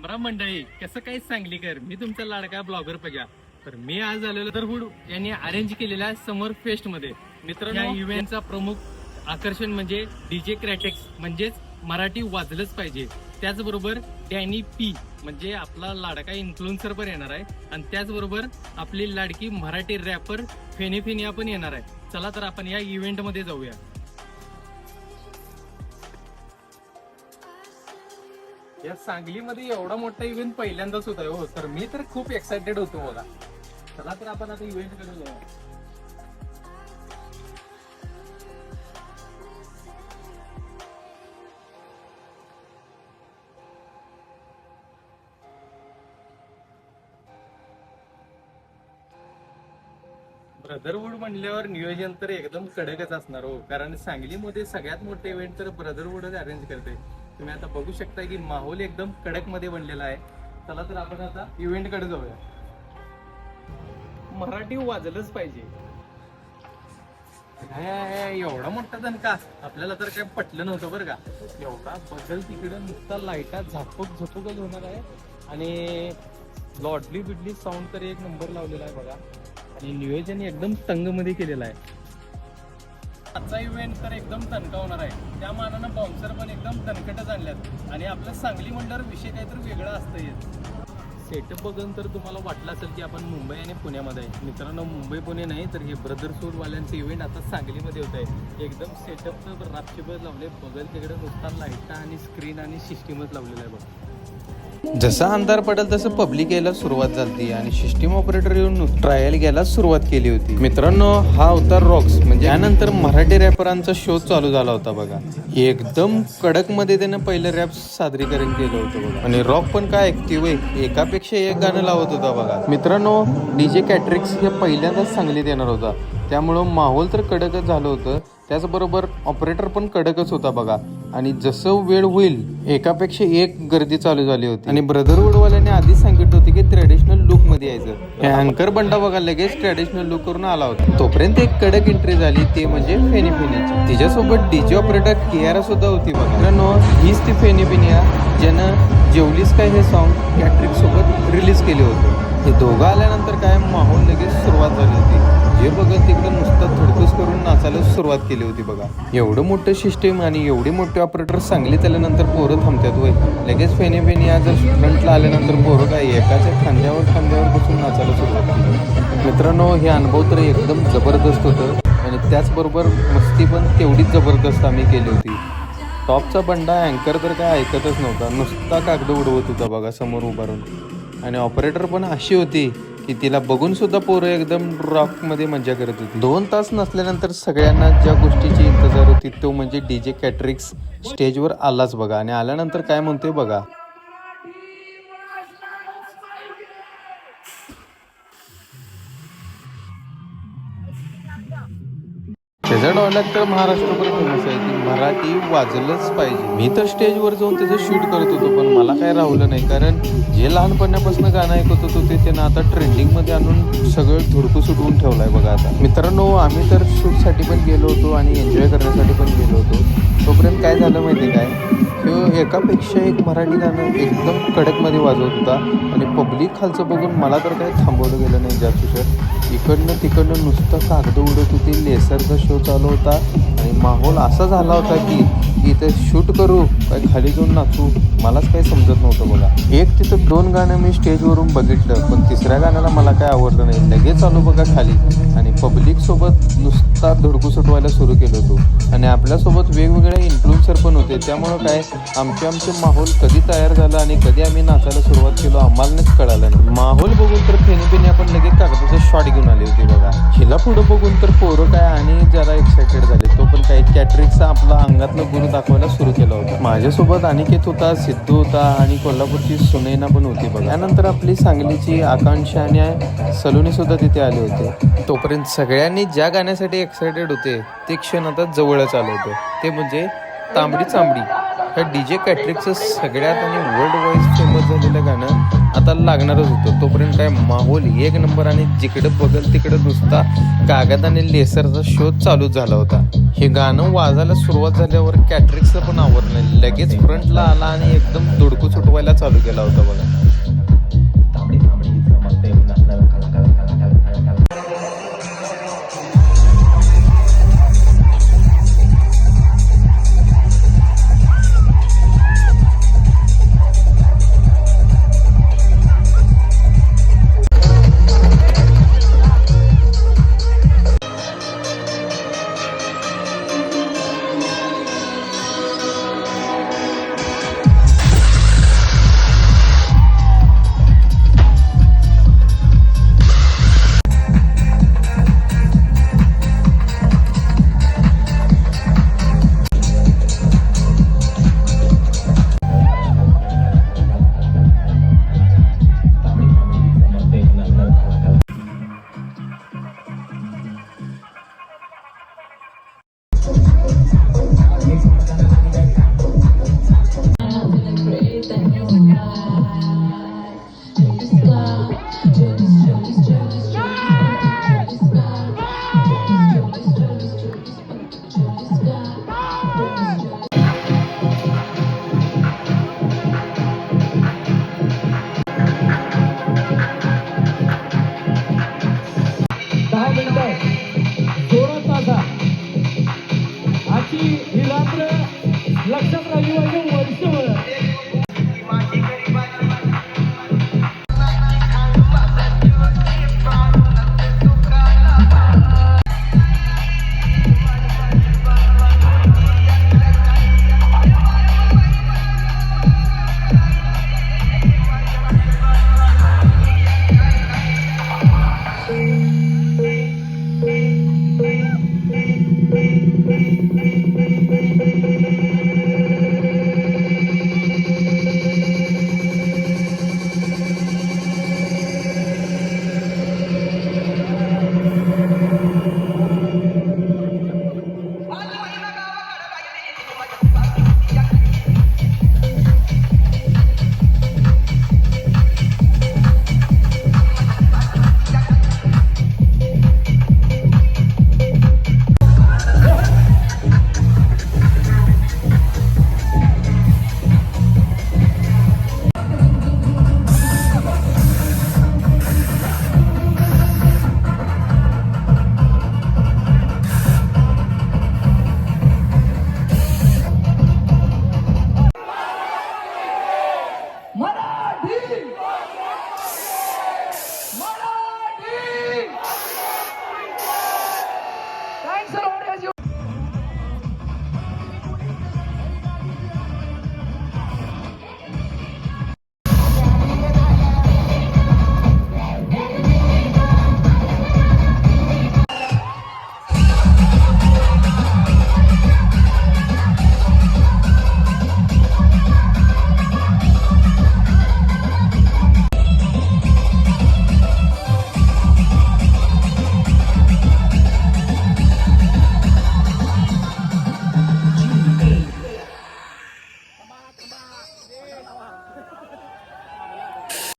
रामराम मंडळी कसं काय सांगली कर मी तुमचा लाडका ब्लॉगर पजा तर मी आज आलेलो तर हुड यांनी अरेंज केलेल्या समर फेस्टमध्ये मित्रांनो या इव्हेंटचा प्रमुख आकर्षण म्हणजे डीजे क्रॅटेक्स म्हणजेच मराठी वाजलंच पाहिजे. त्याचबरोबर डॅनी पी म्हणजे आपला लाडका इन्फ्लुएन्सर पण येणार आहे. आणि त्याचबरोबर आपली लाडकी मराठी रॅपर फेनी फेनिया पण येणार आहे. चला तर आपण या इव्हेंटमध्ये जाऊया. या सांगलीमध्ये एवढा मोठा इव्हेंट पहिल्यांदाच होता हो. तर मी तर खूप एक्सायटेड होतो बघा चला तर आपण आता इव्हेंटकडे जाऊया ब्रदरवूड म्हणल्यावर नियोजन तर एकदम कडकच असणार हो. कारण सांगलीमध्ये सगळ्यात मोठे इव्हेंट तर ब्रदरवूडच अरेंज करते. तुम्ही आता बघू शकता की माहोल एकदम कडकमध्ये बनलेला आहे. चला तर आपण आता इव्हेंटकडे जाऊया. मराठी वाजलंच पाहिजे. काय एवढा मोठा दणका. आपल्याला तर काय पटलं नव्हतं बरं का. एवढा बदल तिकडं नुसता लाईटा झापक झपकच होणार आहे. आणि लॉडली बिडली साऊंड तर एक नंबर लावलेला आहे बघा. आणि नियोजन एकदम तंगमध्ये केलेलं आहे. आजचा इव्हेंट तर एकदम तणका होणार आहे. त्या मानानं बाउन्सर पण एकदम तणकटच आणल्यात आणि आपलं सांगली म्हणल्यावर विषय काहीतरी वेगळा असतं सेटअप बघून तर तुम्हाला वाटलं असेल की आपण मुंबई आणि पुण्यामध्ये आहे. मित्रांनो मुंबई पुणे नाही तर हे ब्रदर वाल्यांचं इव्हेंट आता सांगलीमध्ये होत आहे एकदम सेटअप तर रापचेबच लावले. बघल तिकडे नुसता लाईटा आणि स्क्रीन आणि सिस्टीमच लावलेलं आहे बघ. जसा अंधार पडेल तसं पब्लिक यायला सुरुवात झाली आणि सिस्टीम ऑपरेटर येऊन ट्रायल घ्यायला सुरुवात केली होती. मित्रांनो हा होता रॉक्स म्हणजे यानंतर मराठी रॅपरांचा शो चालू झाला होता बघा. एकदम कडकमध्ये त्यानं पहिलं रॅप सादरीकरण केलं होतं बघा. आणि रॉक पण काय ऍक्टिव्ह आहे? एकापेक्षा एक गाणं लावत होता बघा. मित्रांनो डीजे कॅट्रिक्स हे पहिल्यांदाच सांगलीत येणार होता. त्यामुळं माहोल तर कडकच झालं होतं. त्याचबरोबर ऑपरेटर पण कडकच होता बघा. आणि जसं वेळ होईल एकापेक्षा एक गर्दी चालू झाली होती. आणि ब्रदरवूडवाल्याने आधीच सांगितलं होती की ट्रेडिशनल लुकमध्ये यायचं. अँकर बंडा बघा लगेच ट्रेडिशनल लुक करून आला होता. तोपर्यंत एक कडक एंट्री झाली ते म्हणजे फेनी फेनीची तिच्यासोबत डीजे ऑपरेटर कियारा सुद्धा होती बघा. मित्रांनो, हीच ती फेनी फेनिया ज्यानं जेवलीस काय हे सॉन्ग कॅट्रिक सोबत रिलीज केले होते. हे दोघं आल्यानंतर काय माहोल लगेच सुरुवात झाली होती. जे बघत तिकडं नुसतं धडकूस करून नाचायला सुरुवात केली होती बघा. एवढं मोठं सिस्टीम आणि एवढे मोठे ऑपरेटर सांगलीत आल्यानंतर पोरं थांबतात होय. लगेच फेने फेने आज स्टुडंटला आल्यानंतर पोरं काय एकाच्या खांद्यावर खांद्यावर बसून नाचायला सुरुवात केली. मित्रांनो हे अनुभव तर एकदम जबरदस्त होतं. आणि त्याचबरोबर मस्ती पण तेवढीच जबरदस्त आम्ही केली होती. टॉपचा बंडा अँकर तर काय ऐकतच नव्हता. नुसता कागद उडवत होता बघा समोर उभारून. आणि ऑपरेटर पण अशी होती की तिला बघून सुद्धा पोरं एकदम रॉकमध्ये मजा करत होती. दोन तास नसल्यानंतर सगळ्यांना ज्या गोष्टीची इंतजार होती तो म्हणजे डीजे कॅट्रिक्स स्टेजवर आलाच बघा. आणि आल्यानंतर काय म्हणतोय बघा. त्याचा डॉयलॉग तर महाराष्ट्रभर फेमस आहे. की मराठी वाजलंच पाहिजे. मी तर स्टेजवर जाऊन त्याचं शूट करत होतो पण मला काय राहुलं नाही. कारण जे लहानपणापासून गाणं ऐकत होतो ते त्यांना आता ट्रेंडिंगमध्ये आणून सगळं धुडकू सुटवून ठेवलं आहे बघा आता. मित्रांनो आम्ही तर शूटसाठी पण गेलो होतो आणि एन्जॉय करण्यासाठी पण गेलो होतो. तोपर्यंत काय झालं माहिती काय? ह्यो एकापेक्षा एक मराठी गाणं एकदम कडकमध्ये वाजवत होता. आणि पब्लिक खालचं बघून मला तर काही थांबवलं गेलं नाही जास्त इकडनं तिकडनं नुसतं कागद उडत होती लेसरचा शो चालू होता. आणि माहोल असा झाला होता की इथं शूट करू काय खाली जाऊन नाचू मलाच काही समजत नव्हतं बघा. एक तिथं दोन गाणं मी स्टेजवरून बघितलं पण तिसऱ्या गाण्याला मला काय आवडलं नाही. लगेच आलो बघा खाली. आणि पब्लिकसोबत नुसता धडकू सुटवायला सुरू केलं होतो. आणि आपल्यासोबत वेगवेगळे इन्फ्लुएन्सर पण होते. त्यामुळं काय आमचे आमचे माहोल कधी तयार झालं आणि कधी आम्ही नाचायला सुरुवात केलो आम्हालाच कळालं नाही. माहोल बघून तर फेनी आपण लगेच कागदाचा शॉट घेऊन आली होती बघा. हिला पुढं बघून तर पोरं काय आणि जरा एक्साइटेड झाले. तो पण काही कॅटरिकचा आपला अंगातलं गुण दाखवायला सुरू केला होता. माझ्यासोबत अनिकेत होता सिद्धू होता आणि कोल्हापूरची सुनैना पण होती बघा. त्यानंतर आपली सांगलीची आकांक्षा आणि सलोनी सुद्धा तिथे आले होते. तोपर्यंत सगळ्यांनी ज्या गाण्यासाठी एक्साइटेड होते ते क्षण आता जवळच आले होते. ते म्हणजे तांबडी चांबडी. ह्या डीजे कॅट्रिकचं सगळ्यात आणि वर्ल्ड वाईज फेमस झालेलं गाणं आता लागणारच होतं. तोपर्यंत काय माहोल एक नंबर आणि जिकडं बघल तिकडं नुसता कागद आणि लेसरचा शोध चालू झाला होता. हे गाणं वाजायला सुरुवात झाल्यावर कॅट्रिक्सचं पण आवडलं लगेच फ्रंटला आला आणि एकदम दुडकू सुटवायला चालू केला होता बघा. दहा मिनिट. जोरात आता आजची ही रात्र This is